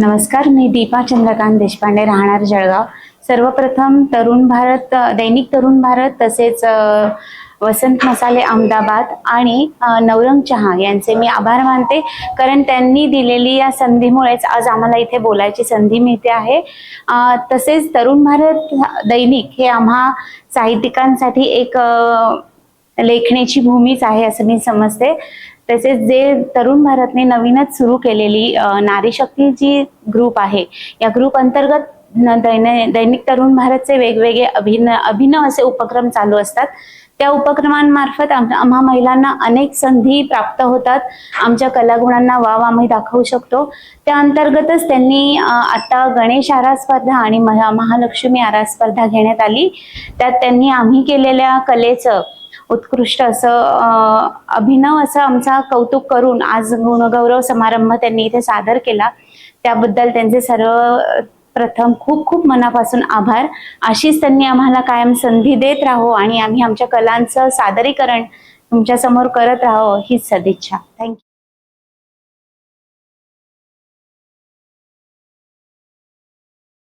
नमस्कार मी दीपा चंद्रकांत देशपांडे राहणार जळगाव. सर्वप्रथम तरुण भारत दैनिक तरुण भारत तसेच वसंत मसाले अहमदाबाद आणि नवरंग चहा यांचे मी आभार मानते. कारण त्यांनी दिलेली या संधीमुळेच आज आम्हाला इथे बोलायची संधी मिळते आहे. तसेच तरुण भारत दैनिक हे आम्हा साहित्यिकांसाठी एक लेखण्याची भूमीच आहे असं मी समजते. तसेच जे तरुण भारतने नवीनच सुरू केलेली नारी शक्ती जी ग्रुप आहे या ग्रुप अंतर्गत दैन- दैनिक तरुण भारतचे वेगवेगळे अभिन अभिनव असे उपक्रम चालू असतात. त्या उपक्रमांमार्फत आम्हा महिलांना अनेक संधी प्राप्त होतात. आमच्या कलागुणांना वाव आम्ही दाखवू शकतो. त्या अंतर्गतच त्यांनी आता गणेश आरा स्पर्धा आणि महा- महालक्ष्मी आरा स्पर्धा घेण्यात आली. त्यात त्यांनी आम्ही केलेल्या कलेचं उत्कृष्ट असं अभिनव असं आमचा कौतुक करून आज गुणगौरव समारंभ त्यांनी इथे सादर केला. त्याबद्दल त्यांचे सर्व प्रथम खूप खूप मनापासून आभार. अशीच त्यांनी आम्हाला कायम संधी देत राहो आणि आम्ही आमच्या कलांचं सादरीकरण तुमच्यासमोर करत राहावं हीच सदिच्छा. थँक्यू